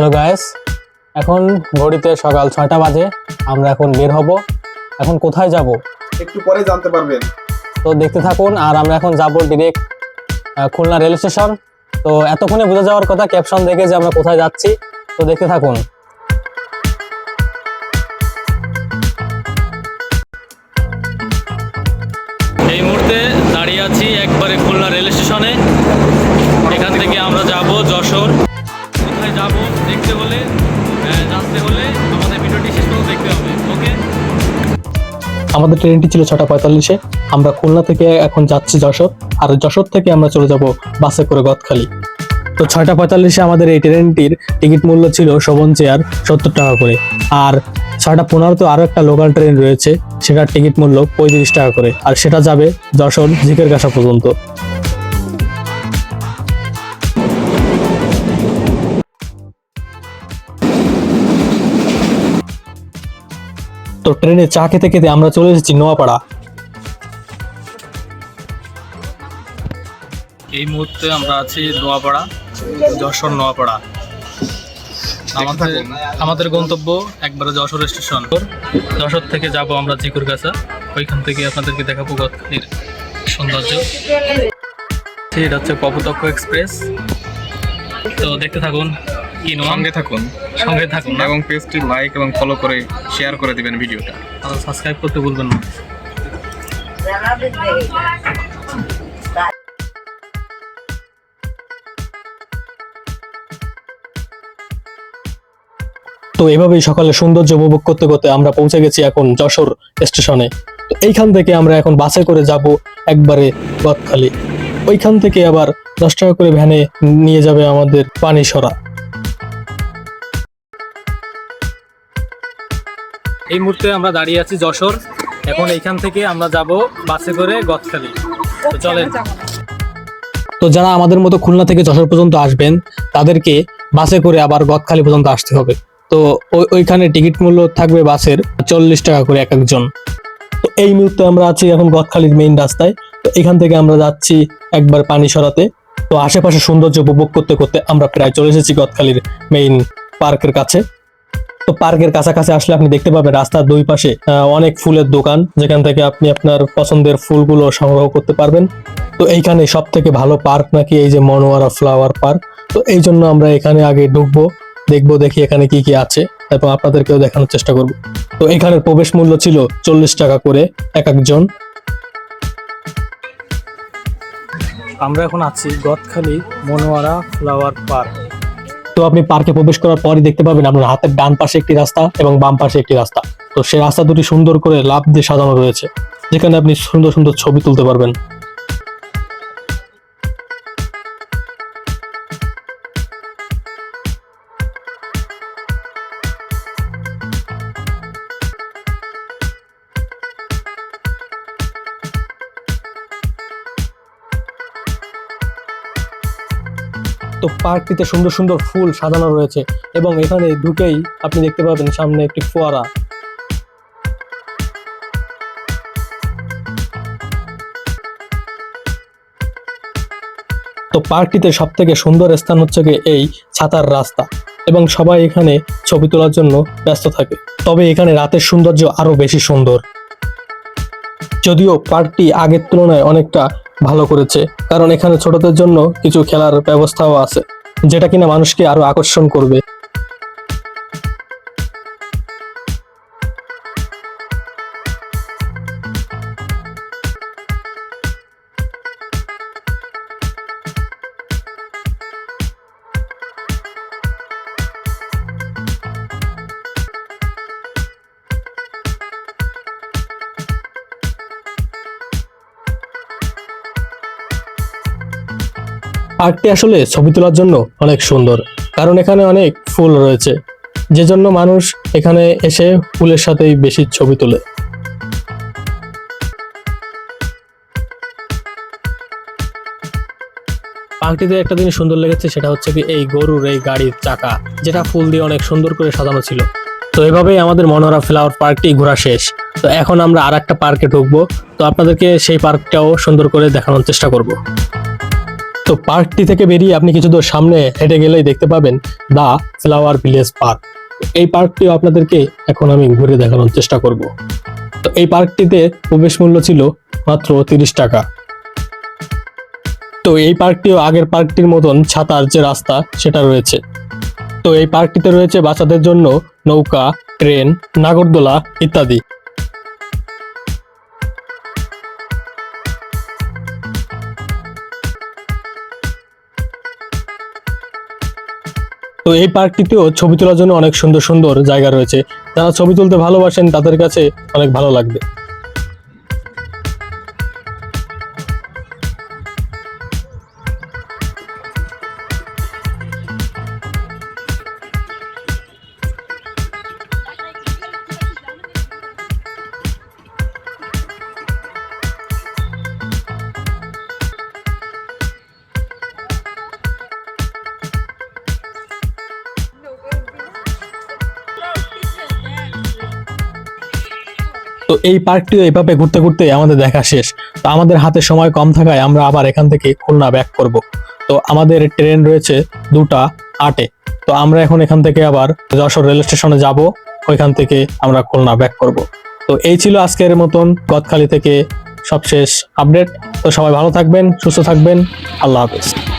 Hello guys এখন ঘড়িতে সকাল ছয়টা বাজে আমরা এখন বের হব। এখন কোথায় যাব? একটু পরে জানতে পারবেন। তো দেখতে থাকুন আর আমরা এখন যাব ডিরেক্ট খুলনা রেল স্টেশন। তো এতক্ষণে বোঝা যাওয়ার কথা ক্যাপশন দেখে যে আমরা কোথায় যাচ্ছি। তো দেখতে থাকুন। এই মুহূর্তে দাঁড়িয়ে আছি একবারে খুলনা রেল স্টেশনে। আমাদের ট্রেনটি ছিল ছটা পঁয়তাল্লিশে। আমরা খুলনা থেকে এখন যাচ্ছি যশোর। আর যশোর থেকে আমরা চলে যাব বাসে করে গদখালি। তো ছয়টা পঁয়তাল্লিশে আমাদের এই ট্রেনটির টিকিট মূল্য ছিল শোভন চেয়ার সত্তর টাকা করে। আর ছয়টা পনেরোতে আরও একটা লোকাল ট্রেন রয়েছে, সেটার টিকিট মূল্য পঁয়ত্রিশ টাকা করে। আর সেটা যাবে যশোর ঝিকের কাছা পর্যন্ত। তো ট্রেনে চা খেতে খেতে আমরা চলে এসেছি নোয়াপাড়া। এই মুহূর্তে আমরা আছি নোয়াপাড়া, যশোর নোয়াপাড়া। আমাদের আমাদের গন্তব্য একবারে যশোর স্টেশন। যশোর থেকে যাব আমরা জিকুর কাছা ওইখান থেকে আপনাদেরকে দেখাবো গদখালির সৌন্দর্য। এটা হচ্ছে কপোতক্ষ এক্সপ্রেস। তো দেখতে থাকুন সঙ্গে থাকুন। সঙ্গে থাকুন এবং পেজটি লাইক এবং ফলো করে শেয়ার করে দিবেন ভিডিওটা। আর সাবস্ক্রাইব করতে ভুলবেন না। তো এভাবেই সকালে সৌন্দর্য উপভোগ করতে করতে আমরা পৌঁছে গেছি এখন যশোর স্টেশনে। তো এইখান থেকে আমরা এখন বাসে করে যাব একবারে গদখালি ওইখান থেকে আবার দশ টাকা করে ভ্যানে নিয়ে যাবে আমাদের পানি এই মুহূর্তে আমরা দাঁড়িয়ে আছি যশোর। এখন এইখান থেকে আমরা যাব বাসে করে গদখালি। তো চলেন। তো যারা আমাদের মতো খুলনা থেকে যশোর পর্যন্ত আসবেন তাদেরকে বাসে করে আবার গদখালি পর্যন্ত আসতে হবে। তো ওই- ওইখানে টিকিট মূল্য থাকবে বাসের চল্লিশ টাকা করে এক একজন। তো এই মুহূর্তে আমরা আছি এখন গদখালির মেইন রাস্তায়। তো এখান থেকে আমরা যাচ্ছি একবার পানি সরাতে। তো আশেপাশে সৌন্দর্য উপভোগ করতে করতে আমরা প্রায় চলে এসেছি গদখালির মেইন পার্কের কাছে। তো পার্কের কাছাকাছি আসলে আপনি দেখতে পাবেন রাস্তার দুই পাশে অনেক ফুলের দোকান, যেখান থেকে আপনি আপনার পছন্দের ফুলগুলো সংগ্রহ করতে পারবেন। তো এইখানে সব থেকে ভালো পার্ক নাকি এই যে মনোয়ারা ফ্লাওয়ার পার্ক? তো এই জন্য আমরা এখানে আগে ঢুকবো, দেখব, দেখি এখানে কি কি আছে, এবং আপনাদেরকেও দেখানোর চেষ্টা করব। তো এখানের প্রবেশ মূল্য ছিল চল্লিশ টাকা করে এক একজন। আমরা এখন আছি গদখালি মনোয়ারা ফ্লাওয়ার পার্ক। তো আপনি পার্কে প্রবেশ করার পরই দেখতে পাবেন আপনার হাতের ডান পাশে একটি রাস্তা এবং বাম পাশে একটি রাস্তা। তো সেই রাস্তা দুটি সুন্দর করে লাভ দিয়ে সাজানো রয়েছে। যেখানে আপনি সুন্দর সুন্দর ছবি তুলতে পারবেন। তো পার্কটিতে সুন্দর সুন্দর ফুল সাজানো রয়েছে এবং এখানে ঢুকেই আপনি দেখতে পাবেন সামনে একটি ফোয়ারা। তো পার্কটিতে সব থেকে সুন্দর স্থান হচ্ছে গিয়ে এই ছাতার রাস্তা এবং সবাই এখানে ছবি তোলার জন্য ব্যস্ত থাকে। তবে এখানে রাতের সৌন্দর্য আরও বেশি সুন্দর। যদিও পার্কটি আগের তুলনায় অনেকটা ভালো করেছে, কারণ এখানে ছোটদের জন্য কিছু খেলার ব্যবস্থাও আছে, যেটা কিনা মানুষকে আরও আকর্ষণ করবে। পার্কটি আসলে ছবি তোলার জন্য অনেক সুন্দর, কারণ এখানে অনেক ফুল রয়েছে। যে জন্য মানুষ এখানে এসে ফুলের সাথেই বেশি ছবি তোলে। পার্কটিতে একটা জিনিস সুন্দর লেগেছে, সেটা হচ্ছে কি এই গরুর এই গাড়ির চাকা, যেটা ফুল দিয়ে অনেক সুন্দর করে সাজানো ছিল। তো এভাবেই আমাদের মনোহরা ফ্লাওয়ার পার্কটি ঘোরা শেষ। তো এখন আমরা আর একটা পার্কে ঢুকবো। তো আপনাদেরকে সেই পার্কটাও সুন্দর করে দেখানোর চেষ্টা করব। তো পার্কটি থেকে বেরিয়ে আপনি কিছু দূর সামনে হেঁটে গেলেই দেখতে পাবেন দা ফ্লাওয়ার ভিলেজ পার্ক। এই পার্কটিও আপনাদেরকে এখন আমি ঘুরে দেখানোর চেষ্টা করব। তো এই পার্কটিতে প্রবেশ মূল্য ছিল মাত্র তিরিশ টাকা। তো এই পার্কটিও আগের পার্কটির মতন ছাতার যে রাস্তা, সেটা রয়েছে। তো এই পার্কটিতে রয়েছে বাচ্চাদের জন্য নৌকা, ট্রেন, নাগরদোলা ইত্যাদি। তো এই পার্কটিতেও ছবি তোলার জন্য অনেক সুন্দর সুন্দর জায়গা রয়েছে। যারা ছবি তুলতে ভালোবাসেন তাদের কাছে অনেক ভালো লাগবে। তো এই পার্কটিও এভাবে ঘুরতে ঘুরতে আমাদের দেখা শেষ। তো আমাদের হাতে সময় কম থাকায় আমরা আবার এখান থেকে খুলনা ব্যাক করব। তো আমাদের ট্রেন রয়েছে দুটা আটে। তো আমরা এখন এখান থেকে আবার যশোর রেল স্টেশনে যাব। ওইখান থেকে আমরা খুলনা ব্যাক করব। তো এই ছিল আজকের মতন গদখালি থেকে সবশেষ আপডেট তো সবাই ভালো থাকবেন, সুস্থ থাকবেন। আল্লাহ হাফিজ।